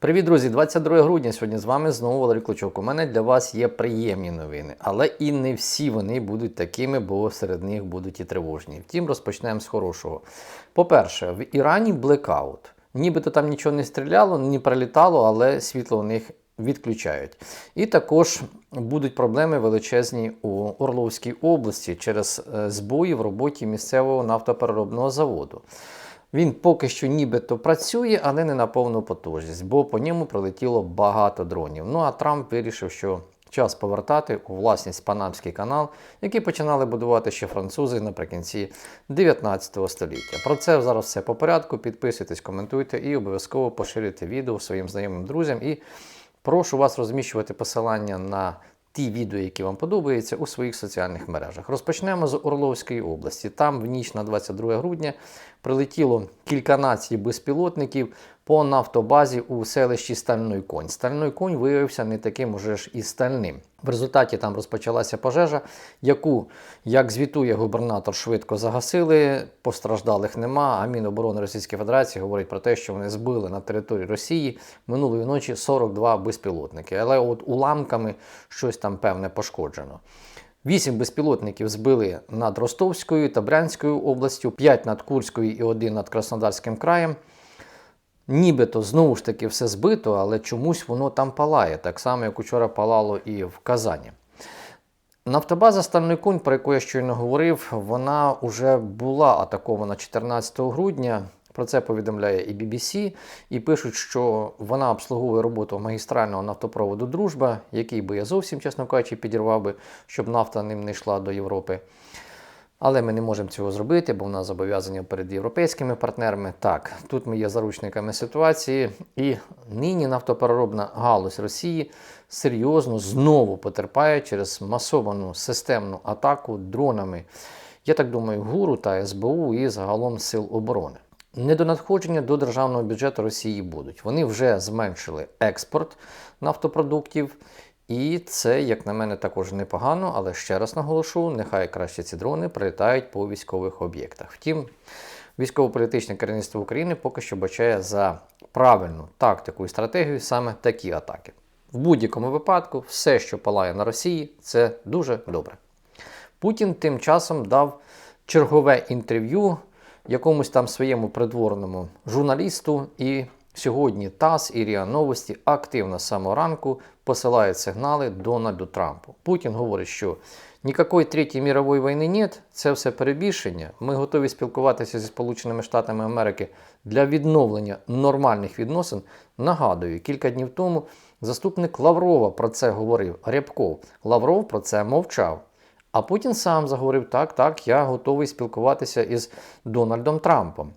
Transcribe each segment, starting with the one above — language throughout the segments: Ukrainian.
Привіт, друзі! 22 грудня. Сьогодні з вами знову Валерій Клочок. У мене для вас є приємні новини, але і не всі вони будуть такими, бо серед них будуть і тривожні. Втім, розпочнемо з хорошого. По-перше, в Ірані блекаут. Нібито там нічого не стріляло, не прилітало, але світло у них відключають. І також будуть проблеми величезні у Орловській області через е, збої в роботі місцевого нафтопереробного заводу. Він поки що нібито працює, але не на повну потужність, бо по ньому прилетіло багато дронів. Ну а Трамп вирішив, що час повертати у власність Панамський канал, який починали будувати ще французи наприкінці 19 століття. Про це зараз все по порядку. Підписуйтесь, коментуйте і обов'язково поширюйте відео своїм знайомим друзям. І прошу вас розміщувати посилання на ті відео, які вам подобаються, у своїх соціальних мережах. Розпочнемо з Орловської області. Там в ніч на 22 грудня прилетіло кільканадцять безпілотників по нафтобазі у селищі Стальний Конь. Стальний конь виявився не таким уже ж і стальним. В результаті там розпочалася пожежа, яку, як звітує губернатор, швидко загасили. Постраждалих нема. А Міноборони Російської Федерації говорить про те, що вони збили на території Росії минулої ночі 42 безпілотники. Але от уламками щось там певне пошкоджено. Вісім безпілотників збили над Ростовською та Брянською областю, 5 над Курською і один над Краснодарським краєм. Нібито знову ж таки все збито, але чомусь воно там палає, так само, як учора палало і в Казані. Нафтобаза Стальний Кунь, про яку я щойно говорив, вона вже була атакована 14 грудня. Про це повідомляє і BBC, і пишуть, що вона обслуговує роботу магістрального нафтопроводу Дружба, який би я зовсім, чесно кажучи, підірвав би, щоб нафта ним не йшла до Європи. Але ми не можемо цього зробити, бо в нас зобов'язання перед європейськими партнерами. Так, тут ми є заручниками ситуації, і нині нафтопереробна галузь Росії серйозно знову потерпає через масовану системну атаку дронами. Я так думаю, ГУРу та СБУ і загалом Сил оборони. Недонадходження до державного бюджету Росії будуть. Вони вже зменшили експорт нафтопродуктів. І це, як на мене, також непогано, але ще раз наголошу, нехай краще ці дрони прилітають по військових об'єктах. Втім, військово-політичне керівництво України поки що бачає за правильну тактику і стратегію саме такі атаки. В будь-якому випадку, все, що палає на Росії, це дуже добре. Путін тим часом дав чергове інтерв'ю якомусь там своєму придворному журналісту і Сьогодні ТАСС і РІА Новості активно з самого ранку посилають сигнали Дональду Трампу. Путін говорить, що ніякої третьої мірової війни нет, це все перебільшення. Ми готові спілкуватися зі Сполученими Штатами Америки для відновлення нормальних відносин. Нагадую, кілька днів тому заступник Лаврова про це говорив. Рябков Лавров про це мовчав. А Путін сам заговорив: так, так, я готовий спілкуватися із Дональдом Трампом.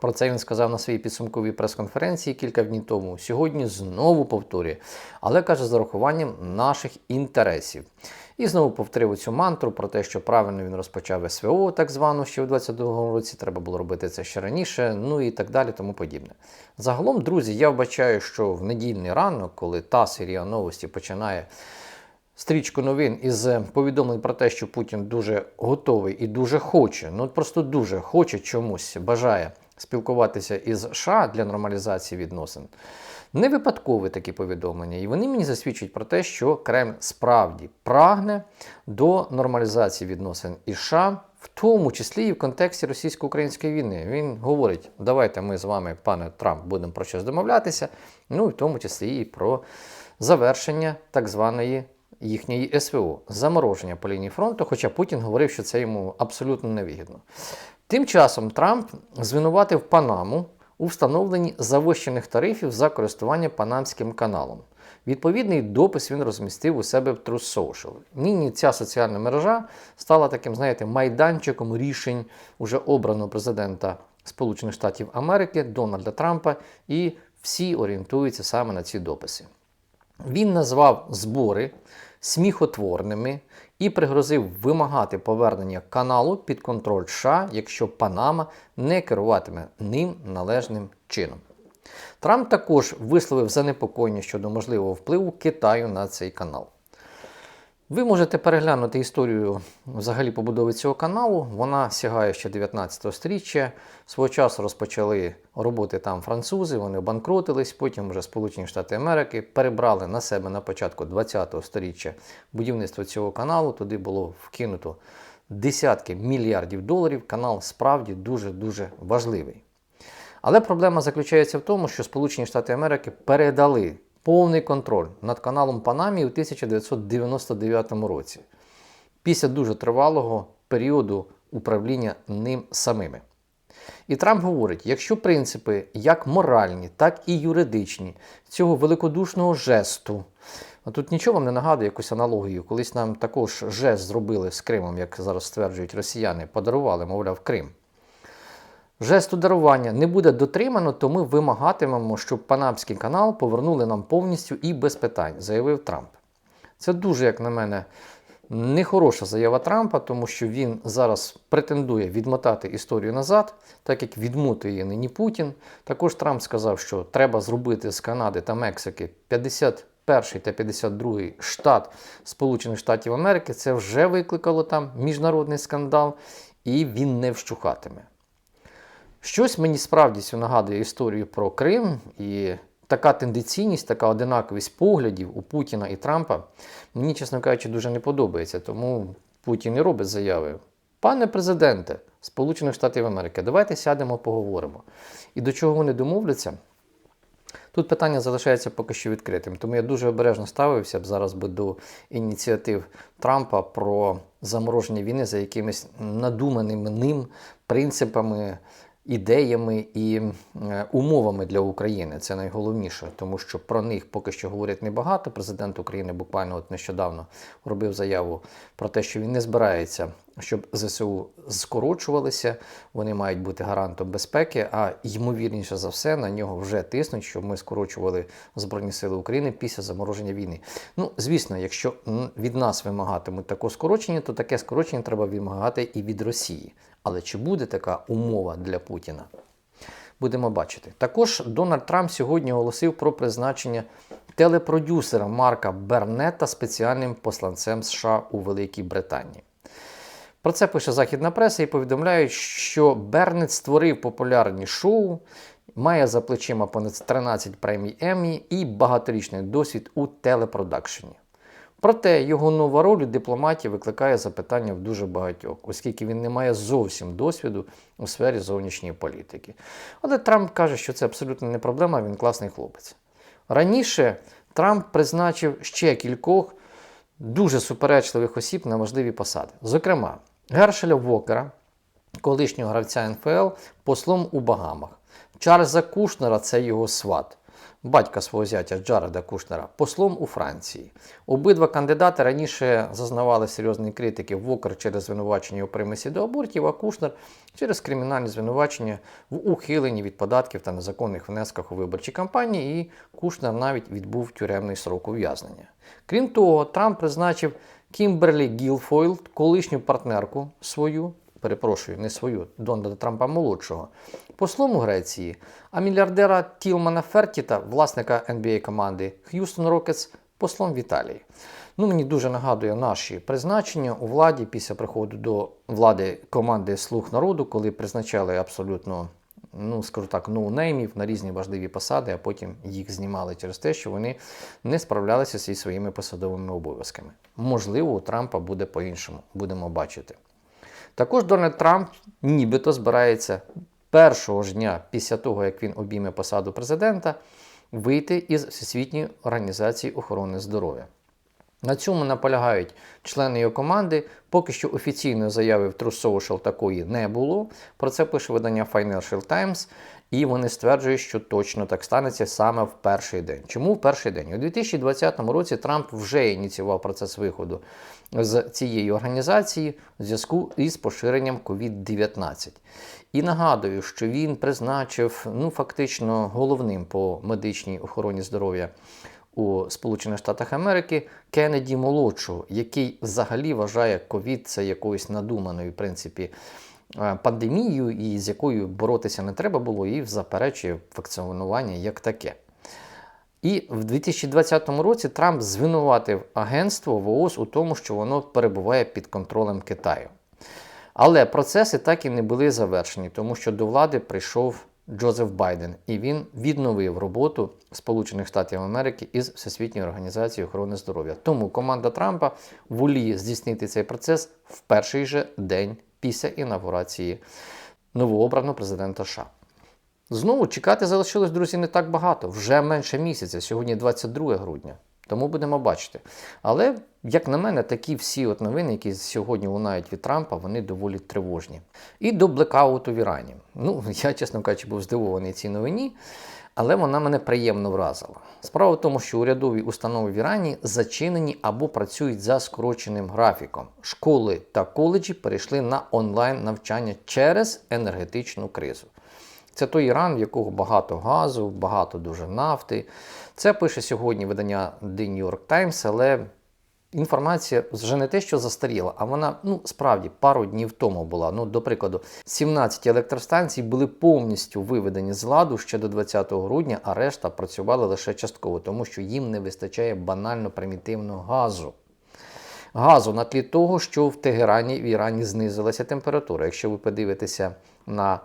Про це він сказав на своїй підсумковій прес-конференції кілька днів тому. Сьогодні знову повторює, але каже з урахуванням наших інтересів. І знову повторив цю мантру про те, що правильно він розпочав СВО, так звану, ще в 22-му році треба було робити це ще раніше, ну і так далі, тому подібне. Загалом, друзі, я вбачаю, що в недільний ранок, коли ТАСС і РІА Новості починає стрічку новин із повідомлень про те, що Путін дуже готовий і дуже хоче, ну просто дуже хоче чомусь, бажає спілкуватися із США для нормалізації відносин. Не випадкові такі повідомлення, і вони мені засвідчують про те, що Кремль справді прагне до нормалізації відносин із США, в тому числі і в контексті російсько-української війни. Він говорить: давайте ми з вами, пане Трамп, будемо про щось домовлятися, ну і в тому числі і про завершення так званої їхньої СВО, замороження по лінії фронту, хоча Путін говорив, що це йому абсолютно невигідно. Тим часом Трамп звинуватив Панаму у встановленні завищених тарифів за користування Панамським каналом. Відповідний допис він розмістив у себе в Truth Social. Нині ця соціальна мережа стала таким, знаєте, майданчиком рішень уже обраного президента Сполучених Штатів Америки Дональда Трампа, і всі орієнтуються саме на ці дописи. Він назвав збори сміхотворними і пригрозив вимагати повернення каналу під контроль США, якщо Панама не керуватиме ним належним чином. Трамп також висловив занепокоєння щодо можливого впливу Китаю на цей канал. Ви можете переглянути історію взагалі побудови цього каналу. Вона сягає ще 19 століття. Свого часу розпочали роботи там французи, вони обанкротились, потім вже Сполучені Штати Америки перебрали на себе на початку 20 століття будівництво цього каналу. Туди було вкинуто десятки мільярдів доларів. Канал справді дуже-дуже важливий. Але проблема заключається в тому, що Сполучені Штати Америки передали повний контроль над каналом Панамі у 1999 році, після дуже тривалого періоду управління ним самими. І Трамп говорить: якщо принципи як моральні, так і юридичні цього великодушного жесту, а тут нічого вам не нагадує якусь аналогію. Колись нам також жест зробили з Кримом, як зараз стверджують росіяни, подарували, мовляв, Крим. Жесту дарування не буде дотримано, то ми вимагатимемо, щоб Панамський канал повернули нам повністю і без питань, заявив Трамп. Це дуже, як на мене, нехороша заява Трампа, тому що він зараз претендує відмотати історію назад, так як відмотує її нині Путін. Також Трамп сказав, що треба зробити з Канади та Мексики 51 та 52 штат Сполучених Штатів Америки. Це вже викликало там міжнародний скандал, і він не вщухатиме. Щось мені справді нагадує історію про Крим і така тенденційність, така одинаковість поглядів у Путіна і Трампа мені, чесно кажучи, дуже не подобається. Тому Путін і робить заяви. Пане президенте Сполучених Штатів Америки, давайте сядемо, поговоримо. І до чого вони домовляться? Тут питання залишається поки що відкритим, тому я дуже обережно ставився б зараз би до ініціатив Трампа про замороження війни за якимись надуманими ним принципами ідеями і е, умовами для України. Це найголовніше, тому що про них поки що говорять небагато. Президент України буквально от нещодавно робив заяву про те, що він не збирається, щоб ЗСУ скорочувалися. Вони мають бути гарантом безпеки. А ймовірніше за все на нього вже тиснуть, щоб ми скорочували Збройні Сили України після замороження війни. Ну, звісно, якщо від нас вимагатимуть такого скорочення, то таке скорочення треба вимагати і від Росії. Але чи буде така умова для Путіна? Будемо бачити. Також Дональд Трамп сьогодні оголосив про призначення телепродюсера Марка Бернета спеціальним посланцем США у Великій Британії. Про це пише західна преса і повідомляють, що Бернет створив популярні шоу, має за плечима понад 13 премій Еммі і багаторічний досвід у телепродакшені. Проте його нова роль у дипломаті викликає запитання в дуже багатьох, оскільки він не має зовсім досвіду у сфері зовнішньої політики. Але Трамп каже, що це абсолютно не проблема, він класний хлопець. Раніше Трамп призначив ще кількох дуже суперечливих осіб на важливі посади. Зокрема, Гершеля Вокера, колишнього гравця НФЛ, послом у Багамах. Чарльза Кушнера це його сват батька свого зятя Джареда Кушнера, послом у Франції. Обидва кандидати раніше зазнавали серйозної критики Вокер через звинувачення у примисі до абортів, а Кушнер через кримінальні звинувачення в ухиленні від податків та незаконних внесках у виборчі кампанії, і Кушнер навіть відбув тюремний срок ув'язнення. Крім того, Трамп призначив Кімберлі Гілфойлд, колишню партнерку свою перепрошую, не свою, Дональда Трампа молодшого, послом у Греції, а мільярдера Тілмана Фертіта, власника nba команди Х'юстон Рокетс, послом в Італії. Ну, Мені дуже нагадує наші призначення у владі після приходу до влади команди Слуг народу, коли призначали абсолютно. Ну, скажу так, ноунеймів на різні важливі посади, а потім їх знімали через те, що вони не справлялися зі своїми посадовими обов'язками. Можливо, у Трампа буде по-іншому, будемо бачити. Також Дональд Трамп нібито збирається першого ж дня після того, як він обійме посаду президента, вийти із Всесвітньої організації охорони здоров'я. На цьому наполягають члени його команди. Поки що офіційної заяви в True Social такої не було. Про це пише видання Financial Times. І вони стверджують, що точно так станеться саме в перший день. Чому в перший день? У 2020 році Трамп вже ініціював процес виходу з цієї організації в зв'язку із поширенням COVID-19. І нагадую, що він призначив ну, фактично головним по медичній охороні здоров'я у Сполучених Штатах Америки Кеннеді молодшого, який взагалі вважає ковід це якоюсь надуманою в принципі. Е, пандемією, і з якою боротися не треба було, і заперечує функціонування як таке. І в 2020 році Трамп звинуватив агентство ВООЗ у тому, що воно перебуває під контролем Китаю. Але процеси так і не були завершені, тому що до влади прийшов Джозеф Байден, і він відновив роботу Сполучених Штатів Америки із Всесвітньою організацією охорони здоров'я. Тому команда Трампа воліє здійснити цей процес в перший же день після інавгурації новообраного президента США. Знову чекати залишилось, друзі, не так багато, вже менше місяця. Сьогодні 22 грудня. Тому будемо бачити. Але, як на мене, такі всі от новини, які сьогодні лунають від Трампа, вони доволі тривожні. І до блекауту в Ірані. Ну, я, чесно кажучи, був здивований цій новині, але вона мене приємно вразила. Справа в тому, що урядові установи в Ірані зачинені або працюють за скороченим графіком. Школи та коледжі перейшли на онлайн навчання через енергетичну кризу. Це той Іран, в якого багато газу, багато дуже нафти. Це пише сьогодні видання The New York Times, але інформація вже не те, що застаріла, а вона ну справді пару днів тому була. Ну, до прикладу, 17 електростанцій були повністю виведені з ладу ще до 20 грудня, а решта працювали лише частково, тому що їм не вистачає банально примітивного газу. Газу на тлі того, що в Тегерані в Ірані знизилася температура. Якщо ви подивитеся на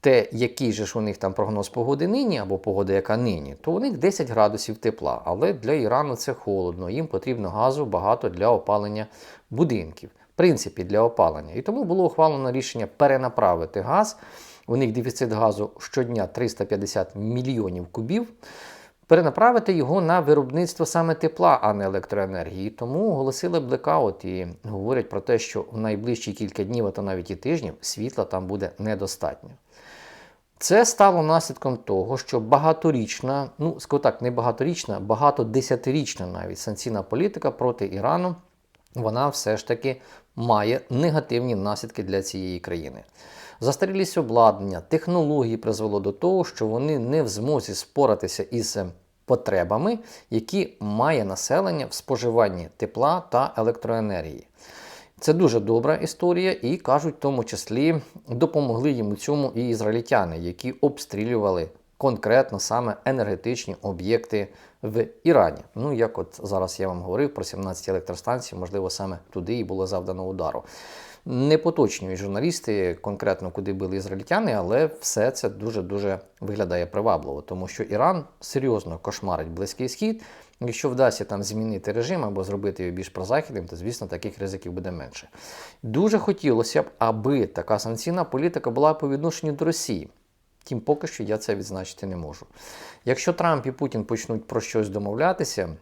те, який же ж у них там прогноз погоди нині, або погода, яка нині, то у них 10 градусів тепла. Але для Ірану це холодно. Їм потрібно газу багато для опалення будинків. В принципі, для опалення. І тому було ухвалено рішення перенаправити газ. У них дефіцит газу щодня 350 мільйонів кубів. Перенаправити його на виробництво саме тепла, а не електроенергії. Тому оголосили блекаут і говорять про те, що в найближчі кілька днів, а то навіть і тижнів, світла там буде недостатньо. Це стало наслідком того, що багаторічна, ну скажу так, не багаторічна, багатодесятирічна навіть санкційна політика проти Ірану, вона все ж таки має негативні наслідки для цієї країни. Застарілість обладнання, технології призвело до того, що вони не в змозі споратися із потребами, які має населення в споживанні тепла та електроенергії. Це дуже добра історія, і кажуть, в тому числі допомогли їм у цьому і ізраїльтяни, які обстрілювали конкретно саме енергетичні об'єкти в Ірані. Ну, як от зараз я вам говорив про 17 електростанцій, можливо, саме туди і було завдано удару. Не поточнюють журналісти конкретно, куди били ізраїльтяни, але все це дуже-дуже виглядає привабливо, тому що Іран серйозно кошмарить Близький Схід. Якщо вдасться там змінити режим або зробити його більш прозахідним, то звісно таких ризиків буде менше. Дуже хотілося б, аби така санкційна політика була по відношенню до Росії. Тим поки що я це відзначити не можу. Якщо Трамп і Путін почнуть про щось домовлятися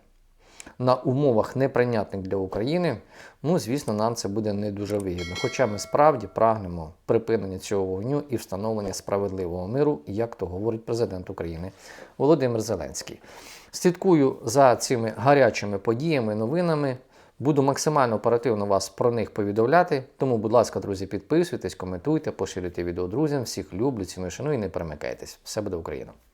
на умовах неприйнятних для України, ну звісно, нам це буде не дуже вигідно. Хоча ми справді прагнемо припинення цього вогню і встановлення справедливого миру, як то говорить президент України Володимир Зеленський. Слідкую за цими гарячими подіями, новинами. Буду максимально оперативно вас про них повідомляти. Тому, будь ласка, друзі, підписуйтесь, коментуйте, поширюйте відео друзям. Всіх люблю, ціную, шаную і не перемикайтесь. Все буде Україна!